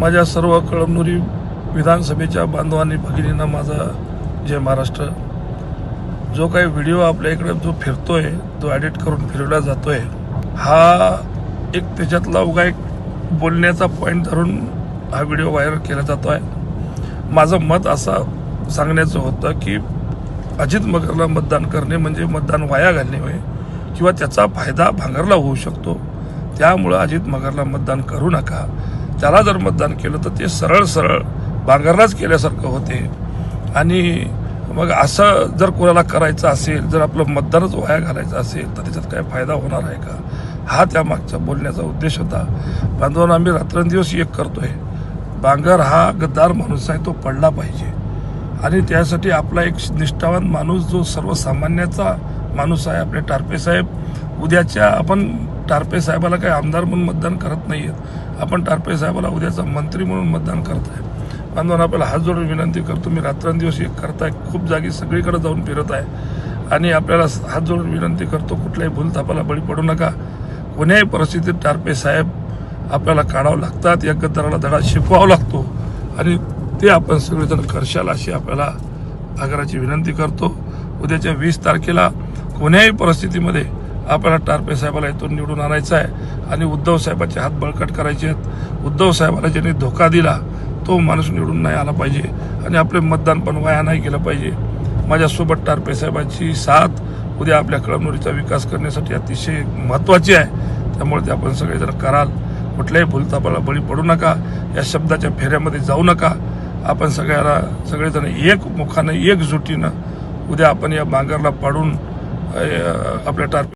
माझ्या सर्व कळमनुरी विधानसभेच्या बांधवांनी भगिनींना माझा जय महाराष्ट्र. जो काही व्हिडिओ आपल्या इकडे जो फिरतोय तो ॲडिट करून फिरवला जातोय हा एक त्याच्यातला उगा एक बोलण्याचा पॉईंट धरून हा व्हिडिओ व्हायरल केला जातो आहे माझं मत असं सांगण्याचं होतं की अजित मगरला मतदान करणे म्हणजे मतदान वाया घालणे होय किंवा त्याचा फायदा भांगरला होऊ शकतो. त्यामुळं अजित मगरला मतदान करू नका. त्याला जर मतदान केलं तर ते सरळ सरळ भांगरलाच केल्यासारखं होते. आणि मग असं जर कोणाला करायचं असेल जर आपलं मतदानच वाया घालायचं असेल तर त्याच्यात काय फायदा होणार आहे का? हा त्या मागचा बोलण्याचा उद्देश होता. बांधवांना आम्ही रात्रंदिवस एक करतोय. बांगर हा गद्दार माणूस आहे तो पडला पाहिजे. आणि त्यासाठी आपला एक निष्ठावान माणूस जो सर्वसामान्याचा माणूस आहे आपले टारपे साहेब उद्याच्या आपण टारपे साहेबाला काही आमदार म्हणून मतदान करत नाही आहेत आपण टारपे साहेबाला उद्याचा मंत्री म्हणून मतदान करत आहे बांधवांना आपल्याला हात जोडून विनंती करतो मी रात्रंदिवस एक करताय खूप जागी सगळीकडे जाऊन फिरत आहे. आणि आपल्याला हात जोडून विनंती करतो कुठल्याही भूलथापाला बळी पडू नका. कोण्याही परिस्थितीत टारपे साहेब आपल्याला काढावं लागतात या गद्दाराला धडा शिकवावा लागतो. आणि ते आपण सगळेजण करशाल अशी आपल्याला आग्रहाची विनंती करतो. उद्याच्या वीस तारखेला कोण्याही परिस्थितीमध्ये आपल्याला टारपे साहेबाला इथून निवडून आणायचं आहे आणि उद्धव साहेबाचे हात बळकट करायचे आहेत. उद्धव साहेबाला ज्यांनी धोका दिला तो माणूस निवडून नाही आला पाहिजे. आणि आपले मतदान पण वाया नाही केलं पाहिजे. माझ्यासोबत टारपे साहेबांची साथ उद्या आपल्या कळमनुरीचा विकास करण्यासाठी अतिशय महत्त्वाची आहे. त्यामुळे ते आपण सगळेजण कराल. कुठल्याही भूलतापाला बळी पडू नका. या शब्दाच्या फेऱ्यामध्ये जाऊ नका. आपण सगळ्याला सगळेजण एक मुखानं एकजुटीनं उद्या आपण या बांगरला पाडून आपल्या टार